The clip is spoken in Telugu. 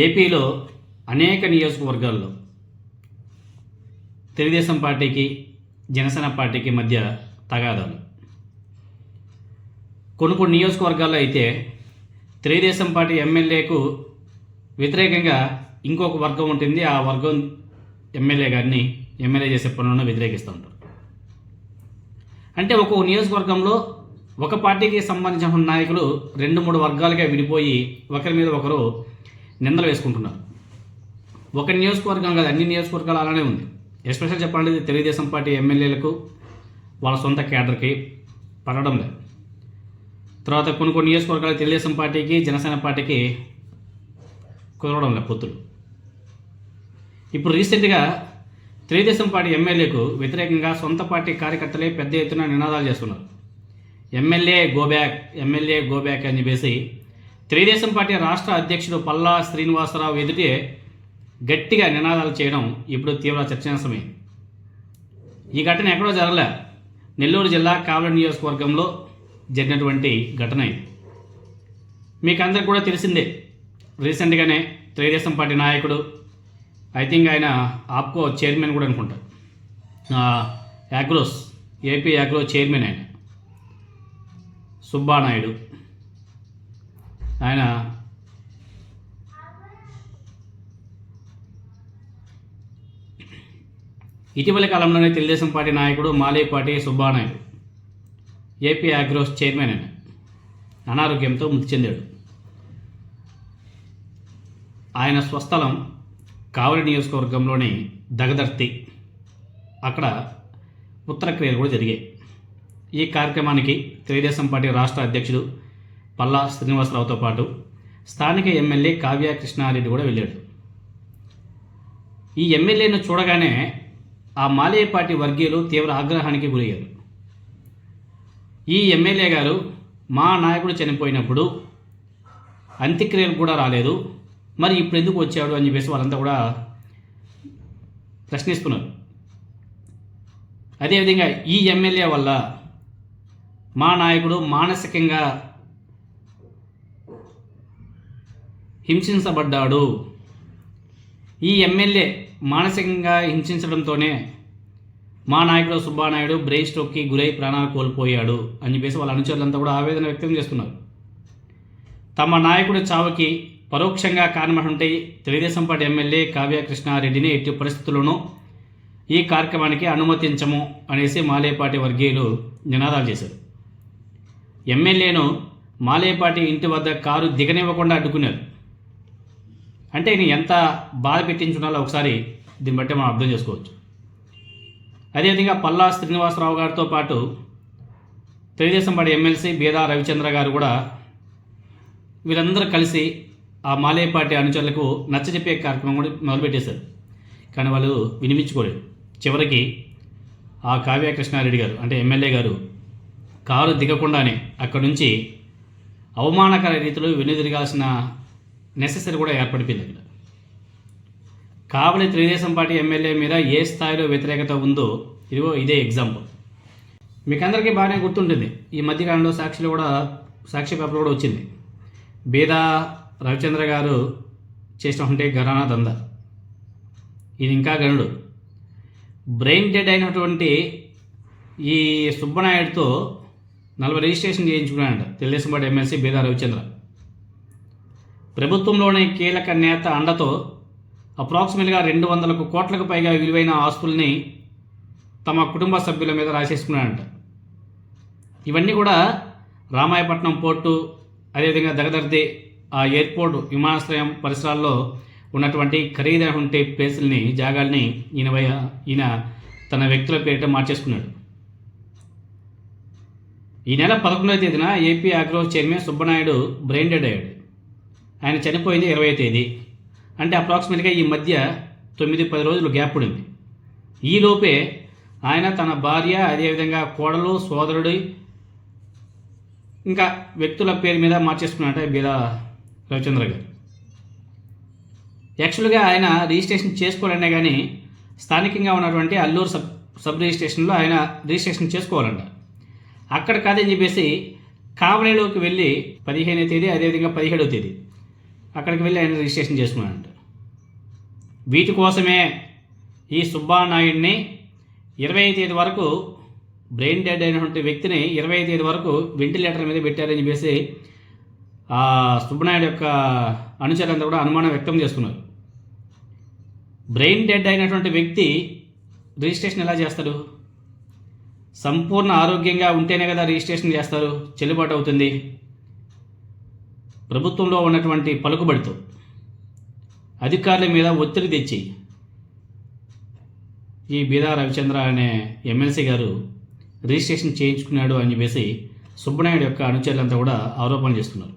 ఏపీలో అనేక నియోజకవర్గాల్లో తెలుగుదేశం పార్టీకి జనసేన పార్టీకి మధ్య తగాదాలు. కొన్ని కొన్ని నియోజకవర్గాల్లో అయితే తెలుగుదేశం పార్టీ ఎమ్మెల్యేకు వ్యతిరేకంగా ఇంకొక వర్గం ఉంటుంది. ఆ వర్గం ఎమ్మెల్యే గారిని ఎమ్మెల్యే చేసే పనులను వ్యతిరేకిస్తూ ఉంటారు. అంటే ఒక్కొక్క నియోజకవర్గంలో ఒక పార్టీకి సంబంధించిన నాయకులు రెండు మూడు వర్గాలుగా విడిపోయి ఒకరి మీద ఒకరు నిందలు వేసుకుంటున్నారు. ఒక నియోజకవర్గం కాదు అన్ని నియోజకవర్గాలు అలానే ఉంది. ఎస్పెషల్ చెప్పాలంటే తెలుగుదేశం పార్టీ ఎమ్మెల్యేలకు వాళ్ళ సొంత కేడర్కి పడడం లేదు. తర్వాత కొన్ని కొన్ని నియోజకవర్గాలు తెలుగుదేశం పార్టీకి జనసేన పార్టీకి కుదరడం లేదు పొత్తులు. ఇప్పుడు రీసెంట్గా తెలుగుదేశం పార్టీ ఎమ్మెల్యేకు వ్యతిరేకంగా సొంత పార్టీ కార్యకర్తలే పెద్ద ఎత్తున నినాదాలు చేస్తున్నారు. ఎమ్మెల్యే గోబ్యాక్ ఎమ్మెల్యే గోబ్యాక్ అని చెప్పేసి తెలుగుదేశం పార్టీ రాష్ట్ర అధ్యక్షుడు పల్లా శ్రీనివాసరావు ఎదుటే గట్టిగా నినాదాలు చేయడం ఇప్పుడు తీవ్ర చర్చనీయాంశమైంది ఈ ఘటన ఎక్కడో జరగలే. నెల్లూరు జిల్లా కావలి నియోజకవర్గంలో జరిగినటువంటి ఘటన. ఇది మీకు అందరికి కూడా తెలిసిందే. రీసెంట్గానే తెలుగుదేశం పార్టీ నాయకుడు ఐ థింక్ ఆయన ఆప్కో చైర్మన్ కూడా అనుకుంటా. యాగ్రోస్ ఏపీ యాగ్రో చైర్మన్ ఆయన. సుబ్బానాయుడు. ఆయన ఇటీవల కాలంలోనే తెలుగుదేశం పార్టీ నాయకుడు Malepati Subba Naidu AP Agros chairman ఆయన అనారోగ్యంతో మృతి చెందాడు. ఆయన స్వస్థలం కావలి నియోజకవర్గంలోని దగదర్తి. అక్కడ ఉత్తరక్రియలు కూడా జరిగాయి. ఈ కార్యక్రమానికి తెలుగుదేశం పార్టీ రాష్ట్ర అధ్యక్షుడు పల్లా శ్రీనివాసరావుతో పాటు స్థానిక ఎమ్మెల్యే కావ్య కృష్ణారెడ్డి కూడా వెళ్ళాడు. ఈ ఎమ్మెల్యేను చూడగానే ఆ మాలయ్య పార్టీ వర్గీయులు తీవ్ర ఆగ్రహానికి గురయ్యారు. ఈ ఎమ్మెల్యే గారు మా నాయకుడు చనిపోయినప్పుడు అంత్యక్రియలు కూడా రాలేదు మరి ఇప్పుడు ఎందుకు వచ్చాడు అని చెప్పేసి వాళ్ళంతా కూడా ప్రశ్నిస్తున్నారు. అదేవిధంగా ఈ ఎమ్మెల్యే వల్ల మా నాయకుడు మానసికంగా హింసించబడ్డాడు. ఈ ఎమ్మెల్యే మానసికంగా హింసించడంతోనే మా నాయకుడు సుబ్బానాయుడు బ్రెయిన్ స్ట్రోక్కి గురై ప్రాణాలు కోల్పోయాడు అని చెప్పేసి వాళ్ళ అనుచరులంతా కూడా ఆవేదన వ్యక్తం చేస్తున్నారు. తమ నాయకుడు చావుకి పరోక్షంగా కారణమంటే తెలుగుదేశం పార్టీ ఎమ్మెల్యే కావ్య కృష్ణారెడ్డిని ఎట్టి పరిస్థితుల్లోనూ ఈ కార్యక్రమానికి అనుమతించము అనేసి మాలేపాటి వర్గీయులు నినాదాలు చేశారు. ఎమ్మెల్యేను మాలేపాటి ఇంటి వద్ద కారు దిగనివ్వకుండా అడ్డుకున్నారు. అంటే నేను ఎంత బాధ పెట్టించున్నాలో ఒకసారి దీన్ని బట్టి మనం అర్థం చేసుకోవచ్చు. అదేవిధంగా పల్లా శ్రీనివాసరావు గారితో పాటు తెలుగుదేశం పార్టీ ఎమ్మెల్సీ బీదా రవిచంద్ర గారు కూడా వీరందరూ కలిసి ఆ మాలేపాటి అనుచరులకు నచ్చజెప్పే కార్యక్రమం కూడా మొదలుపెట్టేశారు. కానీ వాళ్ళు వినిపించుకోలేదు. చివరికి ఆ కావ్య కృష్ణారెడ్డి గారు అంటే ఎమ్మెల్యే గారు కారు దిగకుండానే అక్కడి నుంచి అవమానకర రీతిలో వెనుదిరగాల్సిన నెసెసరీ కూడా ఏర్పడిపోయింది అక్కడ. కావలి తెలుగుదేశం పార్టీ ఎమ్మెల్యే మీద ఏ స్థాయిలో వ్యతిరేకత ఉందో ఇదిగో ఇదే ఎగ్జాంపుల్ మీకు అందరికీ బాగానే గుర్తుంటుంది ఈ మధ్యకాలంలో సాక్షిలో కూడా సాక్షి పేపర్ కూడా వచ్చింది. బీదా రవిచంద్ర గారు చేసినటువంటి గరానా దంద. ఇది ఇంకా గనుడు. బ్రెయిన్ డెడ్ అయినటువంటి ఈ సుబ్బనాయుడుతో నలభై రిజిస్ట్రేషన్ చేయించుకున్నాడంట తెలుగుదేశం పార్టీ ఎమ్మెల్సీ బీదా రవిచంద్ర. ప్రభుత్వంలోనే కీలక నేత అండతో అప్రాక్సిమేట్గా రెండు వందలకు కోట్లకు పైగా విలువైన ఆస్తుల్ని తమ కుటుంబ సభ్యుల మీద రాసేసుకున్నాడంట ఇవన్నీ కూడా రామాయపట్నం పోర్టు అదేవిధంగా దగదర్ది ఆ ఎయిర్పోర్ట్ విమానాశ్రయం పరిసరాల్లో ఉన్నటువంటి ఖరీదైనటువంటి ప్లేసుల్ని జాగాల్ని ఈయన ఈయన తన వ్యక్తుల పేరిట మార్చేసుకున్నాడు. ఈ నెల పదకొండవ తేదీన AP agro chairman Subba Naidu brain dead అయ్యాడు. ఆయన చనిపోయింది ఇరవై తేదీ. అంటే అప్రాక్సిమేట్గా ఈ మధ్య తొమ్మిది పది రోజులు గ్యాప్ పడింది ఈలోపే ఆయన తన భార్య అదేవిధంగా కోడలు సోదరుడి ఇంకా వ్యక్తుల పేరు మీద మార్చేసుకున్నట్ట బీదా రవిచంద్ర గారు. యాక్చువల్గా ఆయన రిజిస్ట్రేషన్ చేసుకోవాలనే కానీ స్థానికంగా ఉన్నటువంటి అల్లూరు సబ్ సబ్ రిజిస్ట్రేషన్లో ఆయన రిజిస్ట్రేషన్ చేసుకోవాలంట. అక్కడ కాదని చెప్పేసి కావలిలోకి వెళ్ళి పదిహేనవ తేదీ అదేవిధంగా పదిహేడవ తేదీ. అక్కడికి వెళ్ళి ఆయన రిజిస్ట్రేషన్ చేసుకున్నాడంట. వీటి కోసమే ఈ సుబ్బానాయుడిని ఇరవై తేదీ వరకు బ్రెయిన్ డెడ్ అయినటువంటి వ్యక్తిని ఇరవై తేదీ వరకు వెంటిలేటర్ మీద పెట్టారని చెప్పేసి ఆ సుబ్బనాయుడు యొక్క అనుచరులంతా కూడా అనుమానం వ్యక్తం చేస్తున్నారు. బ్రెయిన్ డెడ్ అయినటువంటి వ్యక్తి రిజిస్ట్రేషన్ ఎలా చేస్తారు సంపూర్ణ ఆరోగ్యంగా ఉంటేనే కదా రిజిస్ట్రేషన్ చేస్తారు. చెల్లుబాటు అవుతుంది. ప్రభుత్వంలో ఉన్నటువంటి పలుకుబడితో అధికారుల మీద ఒత్తిడి తెచ్చి ఈ బీదా రవిచంద్ర అనే ఎమ్మెల్సీ గారు రిజిస్ట్రేషన్ చేయించుకున్నాడు అని చెప్పేసి సుబ్బనాయుడు యొక్క అనుచరులంతా కూడా ఆరోపణ చేస్తున్నారు.